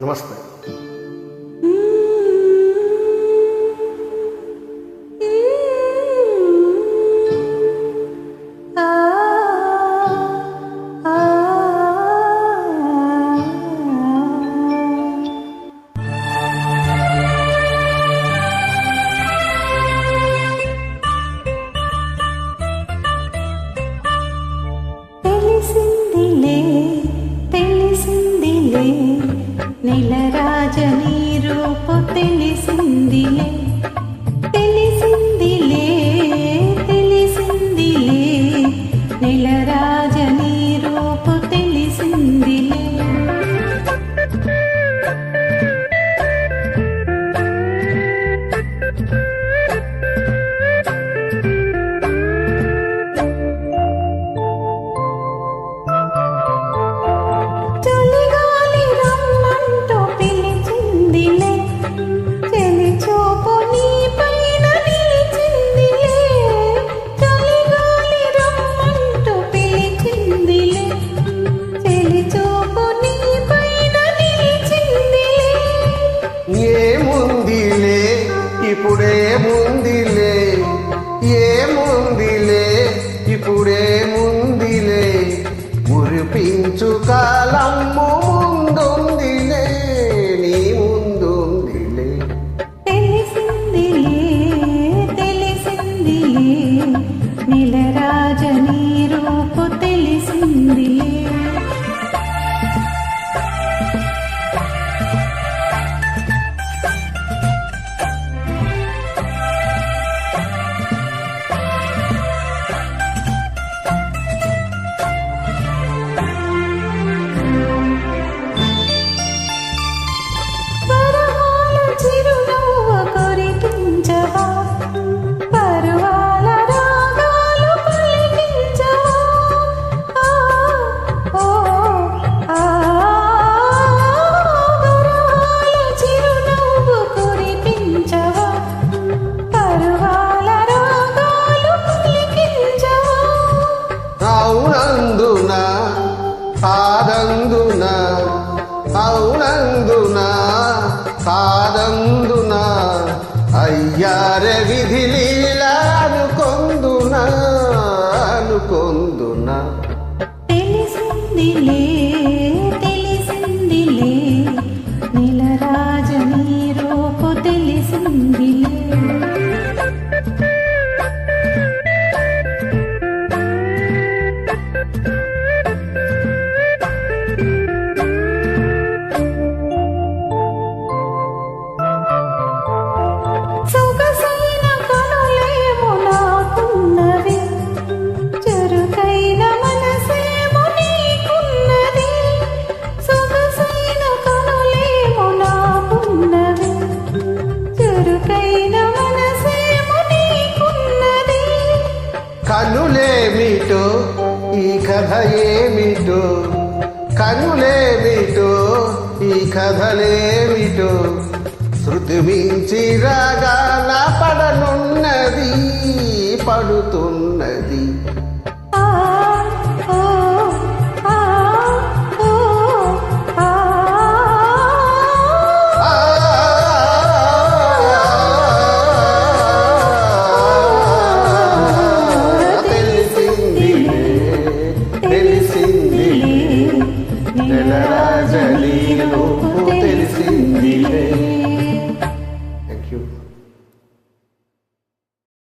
नमस्ते నెల రాజని రూపు తెలిసిందిలే. ముందిలే ఇప్పుడే ముందిలే. ఏ ముందిలే ఇప్పుడే ఇప్పుడేముందిలే ఉరిపించు కాలము 你离 కథ ఏమిటో కనులేమిటో? ఈ కథలేమిటో? శృతి మించి రాగాల పడనున్నది పడుతున్నది. తెలిసిందిలే.